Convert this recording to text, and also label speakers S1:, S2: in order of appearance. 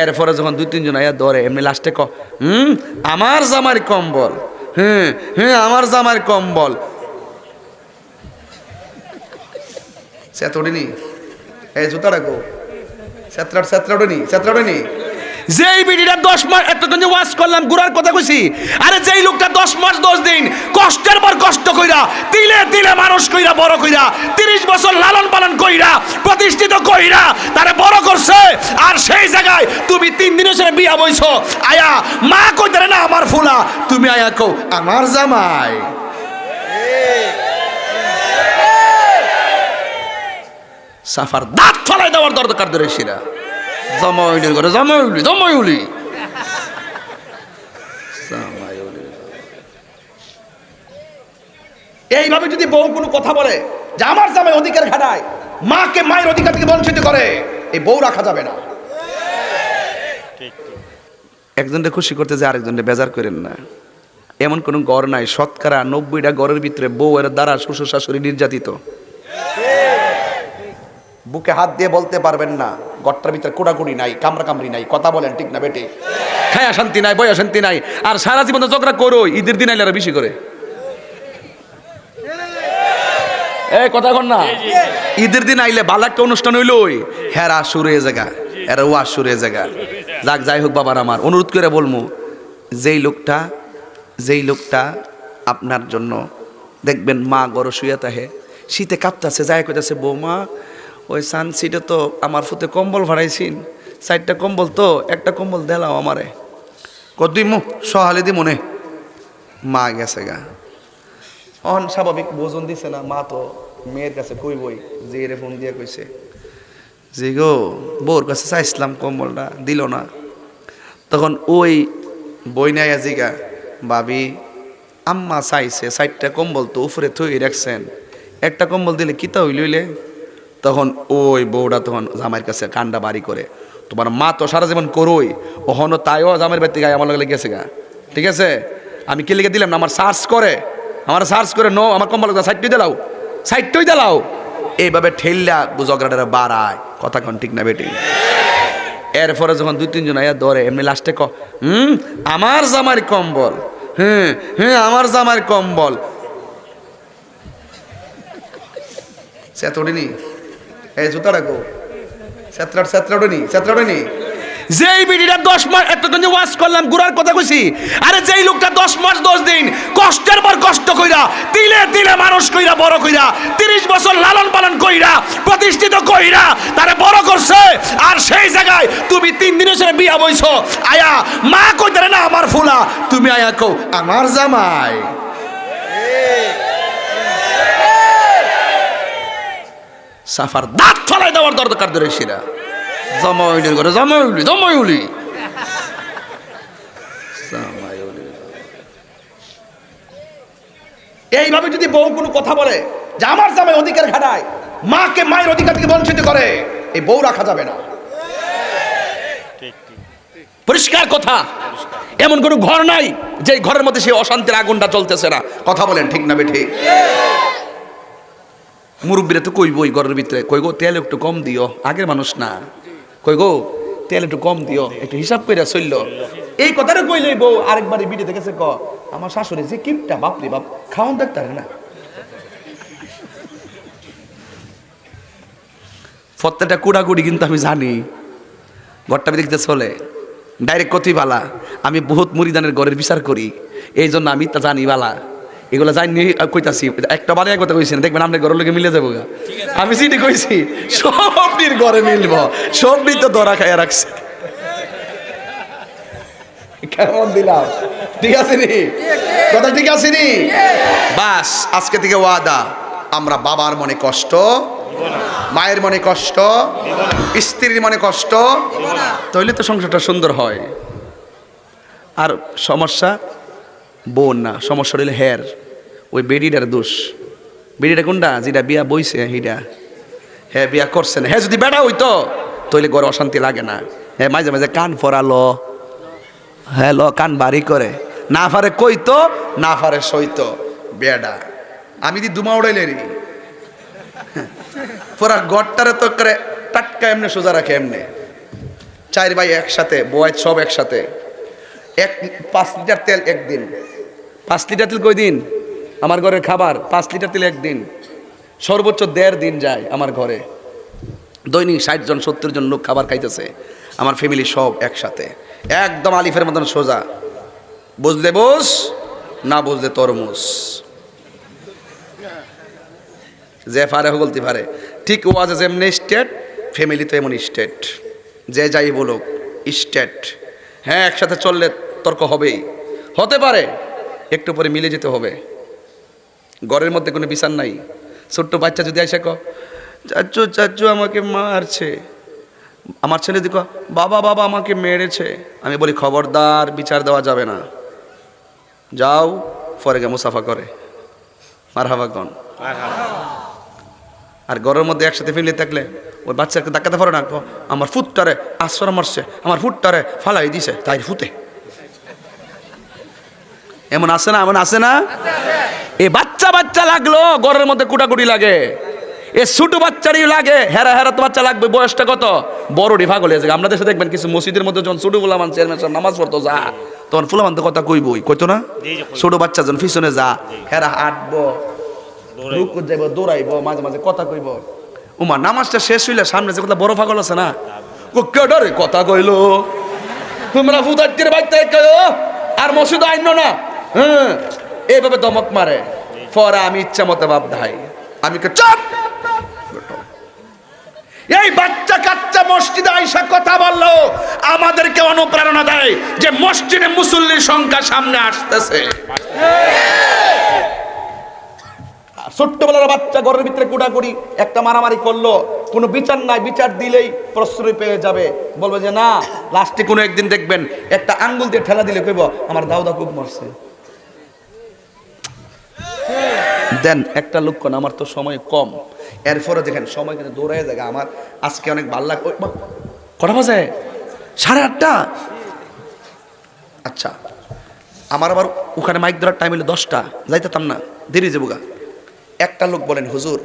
S1: এরপরে যখন দুই, তিনজন আয়া ধরে, এমনি লাস্টে ক, হুম, আমার জামার কম্বল হ্যাঁ হ্যাঁ আমার জামার কম্বল। যেই দশ করলাম কথা কইছি, আরে যেই লোকটা দশ মাস দিন কষ্টের পর কষ্ট কইরা তিলে তিলে মানুষ কইরা, বড় কইরা, তিরিশ বছর লালন পালন কইরা, প্রতিষ্ঠিত কইরা, তারে আর সেই জায়গায় তুমি তিন দিনের সাথে বিয়া বইছো। আয়া, মা কইতারে না, আমার ফুলা। তুমি আয়া কও, আমার জামাই। সাফার দাঁত ফলাই দেওয়ার দরকার ধরে সেরা জমাইলির ঘরে, জমাইলি জমাইলি। জামাইলি। এইভাবে যদি বউ কোনো কথা বলে যে, আমার জামাই অধিকার খাটায়, মাকে মায়ের অধিকার থেকে বঞ্চিত করে, এই বউ রাখা যাবে না। একজনকে খুশি করতে যে আরেকজনকে বেজার করেন না। এমন কোনো গড় নাই, শতকরা নব্বইটা গড়ের ভিতরে বউয়ের দ্বারা শ্বশুর শাশুড়ি নির্যাতিত। বুকে হাত দিয়ে বলতে পারবেন না গট্টার ভিতরে কোড়াকুড়ি নাই কামড়া কামড়ি নাই, কথা বলেন ঠিক না বেটে? খায়া শান্তি নাই, বয়া শান্তি নাই, আর সারা জীবন ঝগড়া করো, ঈদের দিন আইলে আরও বেশি করে। এই কথা কন না, ঈদের দিন আইলে ভালো একটা অনুষ্ঠান হইল হেরা সুরে জায়গা এরা ওয়া সুরে জায়গা যাক, যাই হোক বাবার আমার, অনুরোধ করে বলব, যেই লোকটা যেই লোকটা আপনার জন্য দেখবেন মা গড় শুয়ে তাহে শীতে কাঁপতাছে যাই কইতাছে, বৌমা, ওই সানসিটে তো আমার ফুতে কম্বল ভাড়াইছিন চারটা কম্বল তো, একটা কম্বল দেলাও আমারে। কদ্দুই মু সহালে দি মনে? মা গেছে গা। অন স্বাভাবিক বোজন দিছে না, মা তো মেয়ের কাছে কইবই, যে এরে ফোন দিয়ে কইছে। যে গো, বউর কাছে চাইছিলাম কম্বলটা, দিল না। তখন ওই বই নাই আজিগা ভাবি, আম্মা চাইছে চারটা কম্বল তো উপরে থই রাখছেন। একটা কম্বল দিলে কিতা হইলইলে তখন ওই বউটা তখন জামাইয়ের কাছে কান্ডা বাড়ি করে, তোমার মা তো সারা জীবন করোই ওহনো তাইও জামাইয়ের বাড়িতে গায়ে আমার লগে গেছে গা। ঠিক আছে? আমি কে লিখে দিলাম না, আমার সার্চ করে, আমার সার্চ করে নো আমার কম্বল সাইডটাই দিলাও সাইডটাই দিলাও এইভাবে ঠেললা ঝগড়াটা বাড়ায়। কথা কন, ঠিক না বেটি? এরপরে যখন দুই, তিনজন আয়া ধরে এমনি লাস্টে ক, হুম, আমার জামার কম্বল হ্যাঁ হ্যাঁ আমার জামার কম্বল। সে তোড়িনি এই জুতা গো সেতরা সেতরা ওঠেনি সেতরা ওঠেনি যেই বিডিটা দশ মাস এতক্ষণ যে ওয়াশ করলাম, গুড়ার কথা কইছি, আরে যেই লোকটা দশ মাস, দশ দিন কষ্টের পর কষ্ট কইরা, তিলে তিলে মানুষ কইরা, বড় কইরা, তিরিশ বছর লালন পালন কইরা, প্রতিষ্ঠিত কইরা, তারে বড় করছে, আর সেই জায়গায় তুমি তিন দিনের সাথে বিয়া বইছো। আয়া, মা কইতারে না, আমার ফুলা। তুমি আয়া কও, আমার জামাই। সাফার দাঁত ফলাই দেওয়ার দরকার ধরে সেরা জমাইলির ঘরে জমাইলি জামাইলি। এইভাবে যদি বউ কোনো কথা বলে, যে আমার জামাই অধিকার খাটায়, মাকে মায়ের অধিকার থেকে বঞ্চিত করে, এই বউ রাখা যাবে না। পরিষ্কার কথা। এমন কোনো ঘর নাই যে ঘরের মধ্যে সেই অশান্তির আগুনটা চলতেছে না। কথা বলেন, ঠিক না বেঠিক? মুরব্বীরা তো কইবই ঘরের ভিতরে। কই গো তেল একটু কম দিও, আগের মানুষ না। কই গো, তেল একটু কম দিও, একটু হিসাব কইরা চলল এই কথাটা কইলই বউ আরেকবার ভিডিও দেখেছে ক? আমার শাশুড়ি যে কিপটা, বাপরে বাপ, খাওয়ান দেখতার না। প্রত্যেকটা কুড়াকুড়ি কিন্তু আমি জানি। ঘরটা দেখতে চলে। ডাইরেক্ট কতই বালা আমি বহুত মুড়িদানের ঘরের বিচার করি। এই জন্য আমি তা জানি বালা। এগুলো জানি কইতাছি, একটা বানিয়ে কথা কইছি না, দেখবেন আপনার ঘরের লোকে মিলে যাব গা। আমি সিটি কইছি, সবটির ঘরে মিলবো, সবটি তো ধরা খাইয়া রাখছে। কেমন দিলাম? ঠিক আছে নি? কথা ঠিক আছে নি? বাস, আজকে থেকে ওয়াদা, আমরা বাবার মনে কষ্ট, মায়ের মনে কষ্ট, স্ত্রীর মনে কষ্ট তাহলে তো সংসারটা সুন্দর হয়। আর সমস্যা বোন না, সমস্যা হইলে হের ওই বেডিটার দোষ। বেডিটা কোনটা? যেটা বিয়া বইছে হিটা হ্যাঁ বিয়া করছে না। হ্যাঁ যদি বেড়া হইতো, তাহলে ঘরে অশান্তি লাগে না। হ্যাঁ মাঝে মাঝে কান ফরালো। হ্যাঁ ল, কান বাড়ি করে। না পারে কইতো, না ফারে সইতো, বেডা। আমি দি দুমা উড়াইলে রে। পুরা গড়টারে তো করে টাটকা এমনি সোজা রাখে এমনি। চার ভাই একসাথে বয় সব একসাথে। এক, পাঁচ লিটার তেল একদিন। পাঁচ লিটার তেল কই দিন? আমার ঘরের খাবার, পাঁচ লিটার তেল একদিন। সর্বোচ্চ দেড় দিন যায় আমার ঘরে। দৈনিক ষাট জন, সত্তর জন লোক খাবার খাইতেছে। আমার ফ্যামিলি সব একসাথে। একদম আলিফের মতন সোজা। বুঝলে বোস না বুঝলে তরমুজ। যে পারে বলতে পারে। ঠিক ওয়াজ যেমনি স্টেট ফ্যামিলি তো এমন স্টেট যে যাই বলুক স্টেট হ্যাঁ একসাথে চললে তর্ক হবেই। হতে পারে একটু পরে মিলে যেতে হবে। ঘরের মধ্যে কোনো বিচার নাই। ছোট্ট বাচ্চা যদি এসে ক চাচু চাচু আমাকে মারছে। আমার ছেলে দেখো বাবা বাবা আমাকে মেরেছে। আমি বলি, খবরদার, বিচার দেওয়া যাবে না। যাও পরে গে মুসাফা করে। মার হাবাগন আর ঘরের মধ্যে একসাথে ফ্যামিলি থাকলে ওই বাচ্চাকে ধাক্কাতে পারে না। আমার ফুটটারে, আশ্রয় মারছে, আমার ফুটটারে ফালাই দিছে তাই ফুটে। এমন আছে না এমন আছে না? এ বাচ্চা বাচ্চা লাগল ঘরের মধ্যে কুটাকুটি লাগে। এ ছোট বাচ্চারই লাগে। হেরা হেরা তো বাচ্চা লাগবে বয়সটা কত? বড় রিফা গলে আছে আমরা দেশে দেখবেন কিছু মসজিদের মধ্যে যখন ছোট বলামান চেয়ারম্যান সাহেব নামাজ পড়তো যা। তখন ফুলামান তো কথা কইবই কইতো না? ছোট বাচ্চা যখন পিছনে যা হেরা হাঁটবো রুকু যাইব দৌড়াইব মাঝে মাঝে কথা কইব। উমা নামাজটা শেষ হইলে সামনে যে কথা বড় পাগল আছে না? ও কে ডরে কথা কইলো? তোমরা ফুদাচ্ছির বাইতে আর মসজিদ আইন না। হ্যাঁ এইভাবে দমক মারে। পরে আমি ইচ্ছা মতো বাপ ধাই আমি চপ! এই বাচ্চা কাচ্চা মসজিদে আইসা কথা বলল, আমাদেরকে অনুপ্রেরণা দেয় যে মসজিদে মুসল্লির সংখ্যা সামনে আসতেছে। ছোট্টবেলার বাচ্চা ঘরের ভিতরে কুটাকুটি একটা মারামারি করল, কোনো বিচার নাই, বিচার দিলেই প্রশ্রয় পেয়ে যাবে। বলবে যে, না, লাস্টে কোনো একদিন দেখবেন, একটা আঙ্গুল দিয়ে ঠেলা দিলে কইব, আমার দাউদা খুব মরছে। দেন, একটা লোক কোন, আমার তো সময় কম। এরপরে দেখেন, সময় কিন্তু দৌড়ায় যায়। আমার আজকে অনেক ভালো লাগে কটা বাজে? সাড়ে আটটা? আচ্ছা। আমার আবার ওখানে মাইক ধরার টাইম হলো দশটা। যাইতাম না, দেরি যাব গা একটা লোক বলেন, হুজুর